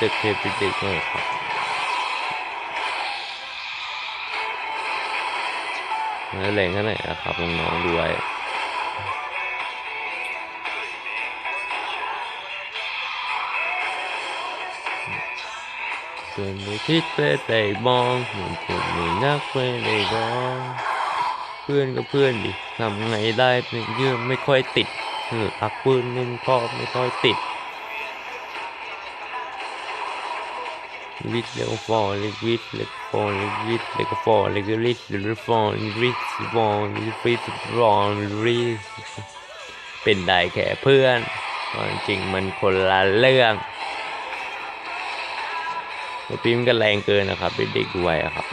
เด็กเทปเด็กๆหน่อยครับแล้วแรงแค่ไหนนะครับน้องๆดูไว้เกินไปคิดไปแต่มองเหมือนคนไม่นักไปได้ร้องเพื่อนก็เพื่อนดิทำไงได้เป็นเยื่อไม่ค่อยติดเออพักปืนนึงก็ไม่ค่อยติด วิทเลกฟอร์เลกวิทเลกฟอร์เลกวิทเลกฟอร์เลกลิทเลกฟอร์ลิทฟอร์ลิทฟิทฟอร์ลิเป็นได้แค่เพื่อนจริงมันคนละเรื่องปีมกันแรงเกินนะครับเด็กๆวยครับ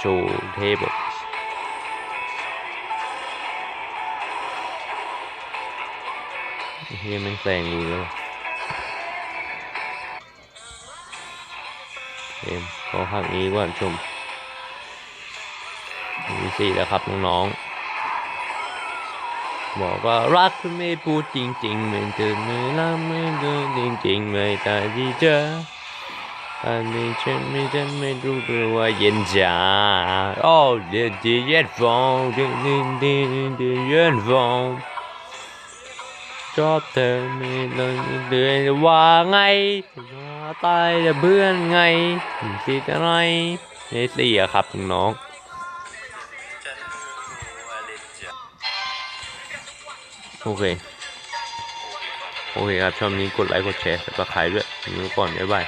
โชว์เทพแบบเฮียมันแซงดูแล้ว เมขอพักนี้ก่อนชมมีสี่แล้วครับน้องๆบอกว่ารักไม่พูดจริงๆเหมือนเธอไม่รักไม่ดินจริงๆไม่แต่ที่เจออันนี้ฉันไม่ฉันไม่รู้เลยว่าเย็นจ้าโอ้เดี๋ยวจะเย็นฟองเดี๋ยวเดี๋ยวเดี๋ยวเดี๋ยวเย็นฟอง ชอบเธอไม่เลยเดือนว่าไงว่าตายจะเพื่อนไงสิอะไรนี่สี่อะครับน้องโอเค โอเคครับชอบนี้กดไลค์กดแชร์สับสไครต์ด้วยดูก่อน บ๊ายบาย